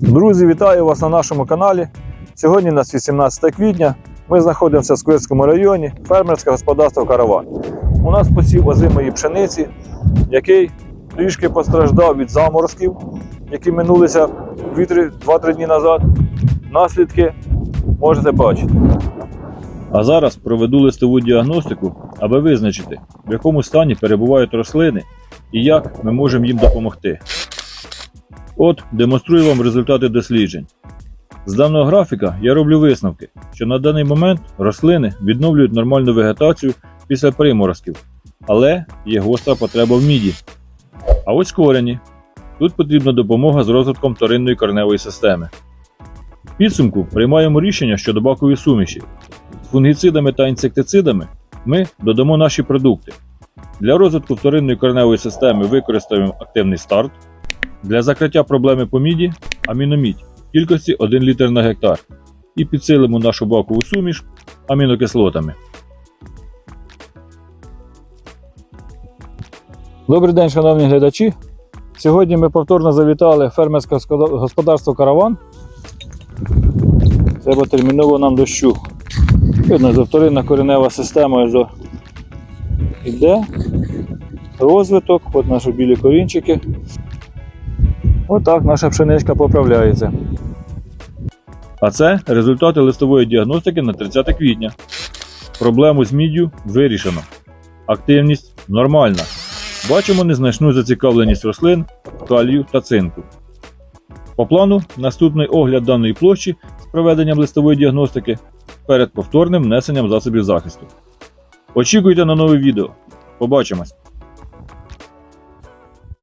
Друзі, вітаю вас на нашому каналі. Сьогодні у нас 18 квітня. Ми знаходимося в Сквирському районі, фермерське господарство Караван. У нас посів озимої пшениці, який трішки постраждав від заморозків, які минулися 2-3 дні назад. Наслідки можете бачити. А зараз проведу листову діагностику, аби визначити, в якому стані перебувають рослини і як ми можемо їм допомогти. От демонструю вам результати досліджень. З даного графіка я роблю висновки, що на даний момент рослини відновлюють нормальну вегетацію після приморозків, але є гостра потреба в міді. А ось корені. Тут потрібна допомога з розвитком вторинної корневої системи. В підсумку приймаємо рішення щодо бакової суміші. З фунгіцидами та інсектицидами ми додамо наші продукти. Для розвитку вторинної корневої системи використаємо активний старт. Для закриття проблеми по міді аміномідь кількості 1 літр на гектар і підсилимо нашу бакову суміш амінокислотами. Добрий день, шановні глядачі. Сьогодні ми повторно завітали фермерське господарство Караван. Треба терміново нам дощу. Видно, що вторинна коренева система йде. Розвиток, от наші білі корінчики. Отак наша пшеничка поправляється. А це результати листової діагностики на 30 квітня. Проблему з міддю вирішено. Активність нормальна. Бачимо незначну зацікавленість рослин, калію та цинку. По плану наступний огляд даної площі з проведенням листової діагностики перед повторним внесенням засобів захисту. Очікуйте на нове відео. Побачимось!